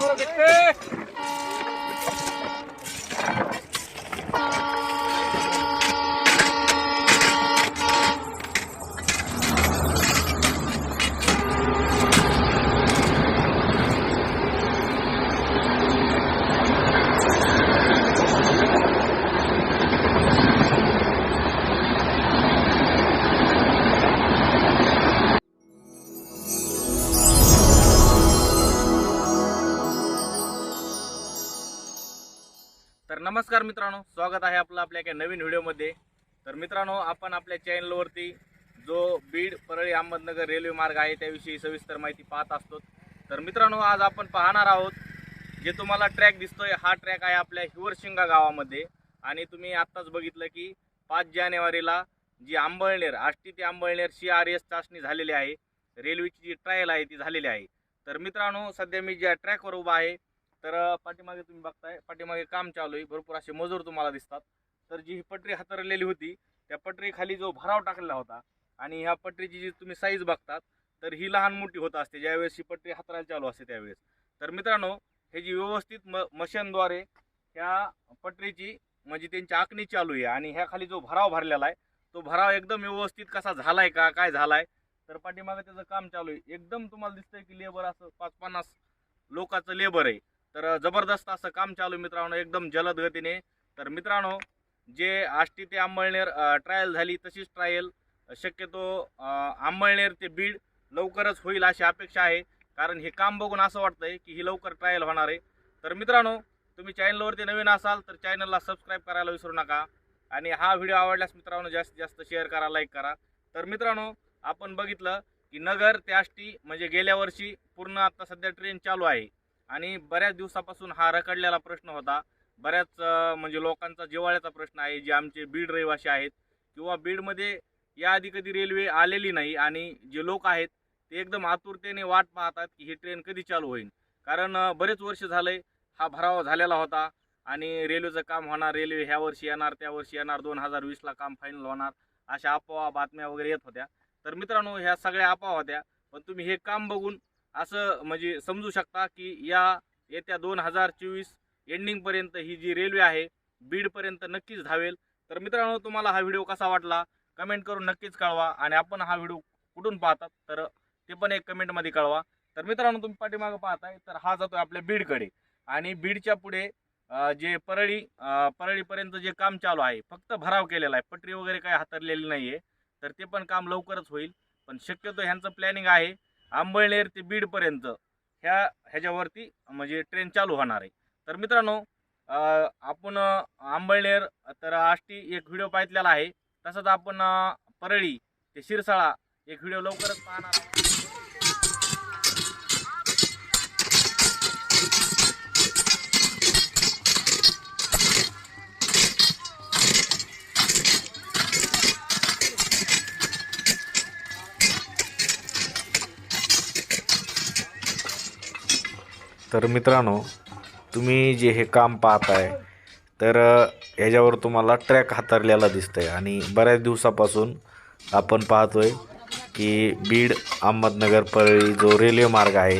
ਕਰੋ ਕਿੱਥੇ? तर नमस्कार मित्रांनो स्वागत आहे आपलं आपल्या एका नवीन व्हिडिओमध्ये. तर मित्रांनो आपण आपल्या चॅनलवरती जो बीड परळी अहमदनगर रेल्वे मार्ग आहे त्याविषयी सविस्तर माहिती पाहत असतो. तर मित्रांनो आज आपण पाहणार आहोत जे तुम्हाला ट्रॅक दिसतोय हा ट्रॅक आहे आपल्या हिवरशिंगा गावामध्ये. आणि तुम्ही आत्ताच बघितलं की पाच जानेवारीला जी आंबळनेर आष्टी ते आंबळनेर सी आर एस चाचणी झालेली आहे. रेल्वेची जी ट्रायल आहे ती झालेली आहे. तर मित्रांनो सध्या मी ज्या ट्रॅकवर उभा आहे तर पाठीमागे तुम्ही बघताय पाठीमागे काम चालू आहे. भरपूर असे मजूर तुम्हाला दिसतात. तर जी ही पटरी हातरलेली होती त्या पटरीखाली जो भराव टाकलेला होता आणि ह्या पटरीची जी तुम्ही साईज बघतात तर ही लहान मोठी होत असते. ज्यावेळेस ही पटरी हातरायला चालू असते त्यावेळेस. तर मित्रांनो हे जी व्यवस्थित म मशीनद्वारे ह्या पटरीची म्हणजे त्यांची आखणी चालू आहे आणि ह्या खाली जो भराव भरलेला आहे तो भराव एकदम व्यवस्थित कसा झालाय का काय झालाय तर पाठीमागे त्याचं काम चालू आहे. एकदम तुम्हाला दिसतंय की लेबर असं पाच पन्नास लोकांचं लेबर आहे. तर जबरदस्त असं काम चालू मित्रांनो एकदम जलद गतीने. तर मित्रांनो जे आष्टी ते आंबळनेर ट्रायल झाली तशीच ट्रायल शक्यतो आंबळनेर ते बीड लवकरच होईल अशी अपेक्षा आहे. कारण हे काम बघून असं वाटतंय की ही लवकर ट्रायल होणार आहे. तर मित्रांनो तुम्ही चॅनलवरती नवीन असाल तर चॅनलला सबस्क्राईब करायला विसरू नका. आणि हा व्हिडिओ आवडल्यास मित्रांनो जास्तीत जास्त शेअर करा लाईक करा. तर मित्रांनो आपण बघितलं की नगर ते आष्टी म्हणजे गेल्या वर्षी पूर्ण आता सध्या ट्रेन चालू आहे. आणि बऱ्याच दिवसापासून हा रखडलेला प्रश्न होता. बऱ्याच म्हणजे लोकांचा जिव्हाळ्याचा प्रश्न आहे जे आमचे बीड रहिवासी आहेत किंवा बीडमध्ये याआधी कधी रेल्वे आलेली नाही आणि जे लोक आहेत ते एकदम आतुरतेने वाट पाहतात की ही ट्रेन कधी चालू होईल. कारण बरेच वर्ष झाले हा भराव झालेला होता आणि रेल्वेचं काम होणार रेल्वे ह्या वर्षी येणार त्या वर्षी येणार दोन हजार वीसला काम फायनल होणार अशा अफवा बातम्या वगैरे येत होत्या. तर मित्रांनो ह्या सगळ्या अफवा होत्या. पण तुम्ही हे काम बघून असं म्हणजे समजू शकता की या येत्या दोन हजार चोवीस एंडिंगपर्यंत ही जी रेल्वे आहे बीडपर्यंत नक्कीच धावेल. तर मित्रांनो तुम्हाला हा व्हिडिओ कसा वाटला? कमेंट करून नक्कीच कळवा आणि आपण हा व्हिडिओ कुठून पाहतात तर ते पण एक कमेंटमध्ये कळवा. तर मित्रांनो तुम्ही पाठीमागं पाहताय तर हा जातोय आपल्या बीडकडे. आणि बीडच्या पुढे जे परळी परळीपर्यंत जे काम चालू आहे फक्त भराव केलेला आहे पटरी वगैरे काही हातरलेली नाही आहे तर ते पण काम लवकरच होईल. पण शक्यतो ह्यांचं प्लॅनिंग आहे आंबळनेर ते बीडपर्यंत ह्या ह्याच्यावरती म्हणजे ट्रेन चालू होणार आहे. तर मित्रांनो आपण आंबळनेर तर आष्टी एक व्हिडिओ पाहितलेला आहे. तसंच आपण परळी ते शिरसाळा एक व्हिडिओ लवकरच पाहणार तर मित्रांनो तुम्ही जे हे काम पाहताय तर ह्याच्यावर तुम्हाला ट्रॅक हातरलेला दिसतं आहे आणि बऱ्याच दिवसापासून आपण पाहतोय की बीड अहमदनगर परळी जो रेल्वे मार्ग आहे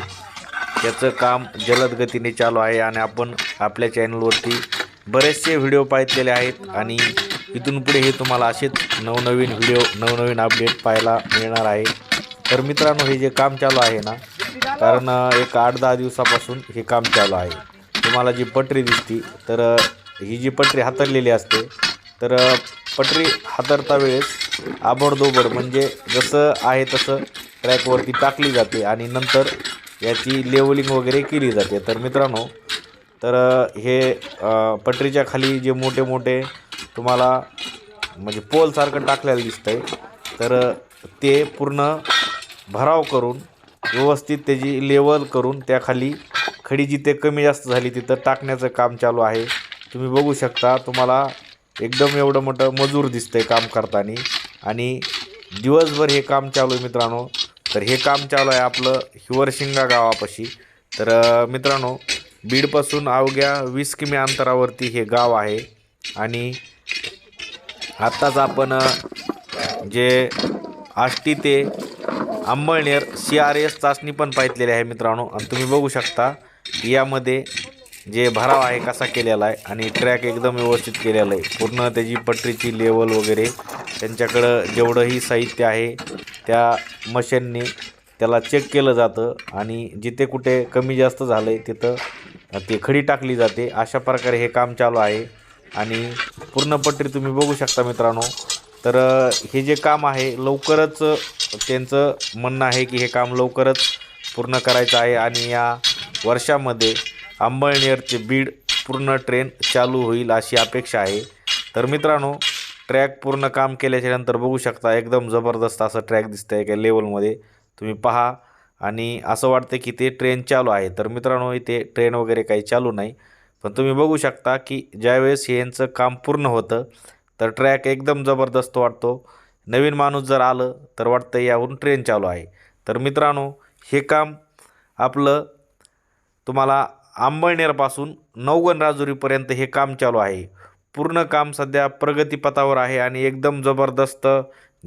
त्याचं काम जलद गतीने चालू आहे आणि आपण आपल्या चॅनलवरती बरेचसे व्हिडिओ पाहितलेले आहेत. आणि इथून पुढे हे तुम्हाला असेच नवनवीन व्हिडिओ नवनवीन अपडेट पाहायला मिळणार आहे. तर मित्रांनो हे जे काम चालू आहे ना कारण एक आठ दहा दिवसापासून हे काम चालू आहे. तुम्हाला जी पटरी दिसती तर ही जी पटरी हातरलेली असते तर पटरी हातरता वेळेस आबडदोबड म्हणजे जसं आहे तसं ट्रॅकवरती टाकली जाते आणि नंतर याची लेवलिंग वगैरे केली जाते. तर मित्रांनो तर हे पटरीच्या खाली जे मोठे मोठे तुम्हाला म्हणजे पोलसारखं टाकलेलं दिसतं आहे तर ते पूर्ण भराव करून व्यवस्थित त्याची लेवल करून त्याखाली खडी जिथे कमी जास्त झाली तिथं टाकण्याचं काम चालू आहे. तुम्ही बघू शकता तुम्हाला एकदम एवढं मोठं मजूर दिसतंय काम करताना. आणि दिवसभर हे काम चालू आहे मित्रांनो. तर हे काम चालू आहे आपलं हिवरशिंगा गावापाशी. तर मित्रांनो बीडपासून अवघ्या वीस किमी अंतरावरती हे गाव आहे. आणि आत्ताच आपण जे आष्टी ते अंबळनेर सी आर एस चाचणी पण पाहितलेली आहे मित्रांनो. आणि तुम्ही बघू शकता यामध्ये जे भराव आहे कसा केलेला आहे आणि ट्रॅक एकदम व्यवस्थित केलेला आहे. पूर्ण त्याची पटरीची लेवल वगैरे त्यांच्याकडं जेवढंही साहित्य आहे त्या मशीनने त्याला चेक केलं जातं आणि जिथे कुठे कमी जास्त झालं आहे तिथं ते खडी टाकली जाते. अशा प्रकारे हे काम चालू आहे. आणि पूर्ण पटरी तुम्ही बघू शकता मित्रांनो. तर हे जे काम आहे लवकरच त्यांचं म्हणणं आहे की हे काम लवकरच पूर्ण करायचं आहे आणि या वर्षामध्ये अंबळनेर ते बीड पूर्ण ट्रेन चालू होईल अशी अपेक्षा आहे. तर मित्रांनो ट्रॅक पूर्ण काम केल्याच्यानंतर बघू शकता एकदम जबरदस्त असं ट्रॅक दिसतं आहे एका लेवलमध्ये. तुम्ही पहा आणि असं वाटतं की ते ट्रेन चालू आहे. तर मित्रांनो इथे ट्रेन वगैरे काही चालू नाही. पण तुम्ही बघू शकता की ज्यावेळेस यांचं काम पूर्ण होतं तर ट्रॅक एकदम जबरदस्त वाटतो. नवीन माणूस जर आलं तर वाटतं यावरून ट्रेन चालू आहे. तर मित्रांनो हे काम आपलं तुम्हाला आंबळनेरपासून नवगण राजुरीपर्यंत हे काम चालू आहे. पूर्ण काम सध्या प्रगतीपथावर आहे आणि एकदम जबरदस्त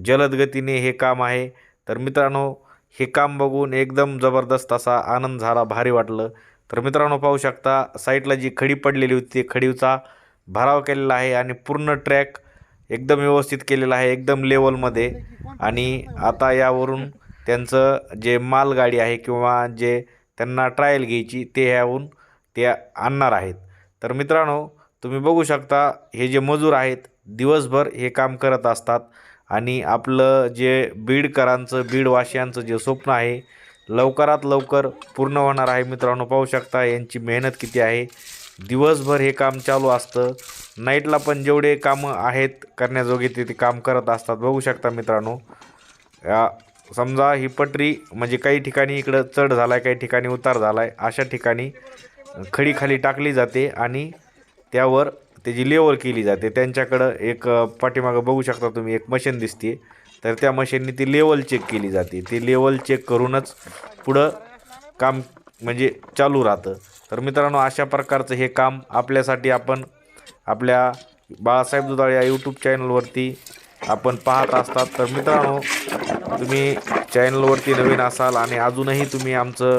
जलद गतीने हे काम आहे. तर मित्रांनो हे काम बघून एकदम जबरदस्त असा आनंद झाला भारी वाटलं. तर मित्रांनो पाहू शकता साईडला जी खडी पडलेली होती ती खडीचा भराव केलेला आहे आणि पूर्ण ट्रॅक एकदम व्यवस्थित केलेला आहे एकदम लेवलमध्ये आणि आता यावरून त्यांचं जे मालगाडी आहे किंवा जे त्यांना ट्रायल घ्यायची ते ह्याहून ते आणणार आहेत. तर मित्रांनो तुम्ही बघू शकता हे जे मजूर आहेत दिवसभर हे काम करत असतात. आणि आपलं जे बीडकरांचं बीडवासियांचं जे स्वप्न आहे लवकरात लवकर पूर्ण होणार आहे. मित्रांनो पाहू शकता यांची मेहनत किती आहे. दिवसभर हे काम चालू असतं. नाईटला पण जेवढे कामं आहेत करण्याजोगे ते ते काम करत असतात. बघू शकता मित्रांनो. या समजा ही पटरी म्हणजे काही ठिकाणी इकडं चढ झाला आहे काही ठिकाणी उतार झाला आहे अशा ठिकाणी खडी खाली टाकली जाते आणि त्यावर त्याची लेवल केली जाते त्यांच्याकडं एक पाठीमागं बघू शकता तुम्ही एक मशीन दिसते तर त्या मशीनने ती लेवल चेक केली जाते. ती लेवल चेक करूनच पुढं काम म्हणजे चालू राहतं. तर मित्रांनो अशा प्रकारचं हे काम आपल्यासाठी आपण आपल्या बाळासाहेब दुधाळे या यूट्यूब चॅनलवरती आपण पाहत असतात. तर मित्रांनो तुम्ही चॅनलवरती नवीन असाल आणि अजूनही तुम्ही आमचं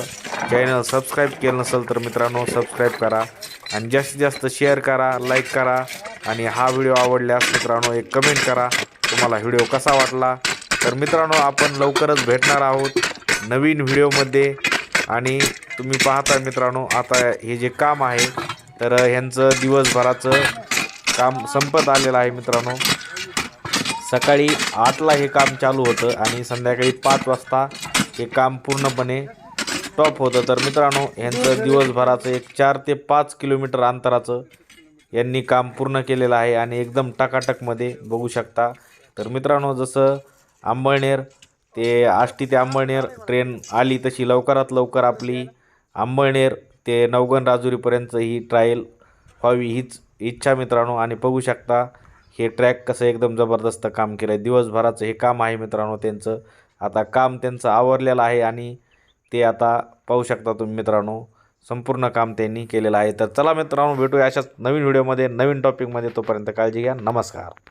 चॅनल सबस्क्राईब केलं नसेल तर मित्रांनो सबस्क्राईब करा आणि जास्तीत जास्त शेअर करा लाईक करा आणि हा व्हिडिओ आवडल्यास मित्रांनो एक कमेंट करा. तुम्हाला व्हिडिओ कसा वाटला? तर मित्रांनो आपण लवकरच भेटणार आहोत नवीन व्हिडिओमध्ये आणि तुम्ही पाहता मित्रांनो आता हे जे काम आहे तर ह्यांचं दिवसभराचं काम संपत आलेलं आहे मित्रांनो. सकाळी आठला हे काम चालू होतं आणि संध्याकाळी पाच वाजता हे काम पूर्णपणे स्टॉप होतं. तर मित्रांनो यांचं दिवसभराचं एक चार ते पाच किलोमीटर अंतराचं यांनी काम पूर्ण केलेलं आहे आणि एकदम टकाटकमध्ये बघू शकता. तर मित्रांनो जसं आंबळनेर ते आष्टी ते आंबळनेर ट्रेन आली तशी लवकरात लवकर आपली आंबळनेर ते नवगण राजुरीपर्यंत ही ट्रायल व्हावी हीच इच्छा मित्रांनो. आणि बघू शकता हे ट्रॅक कसं एकदम जबरदस्त काम केलं आहे दिवसभराचं हे काम आहे मित्रांनो त्यांचं. आता काम त्यांचं आवरलेलं आहे आणि ते आता पाहू शकता तुम्ही मित्रांनो संपूर्ण काम त्यांनी केलेलं आहे. तर चला मित्रांनो भेटूया अशाच नवीन व्हिडिओमध्ये नवीन टॉपिकमध्ये तोपर्यंत काळजी घ्या. नमस्कार.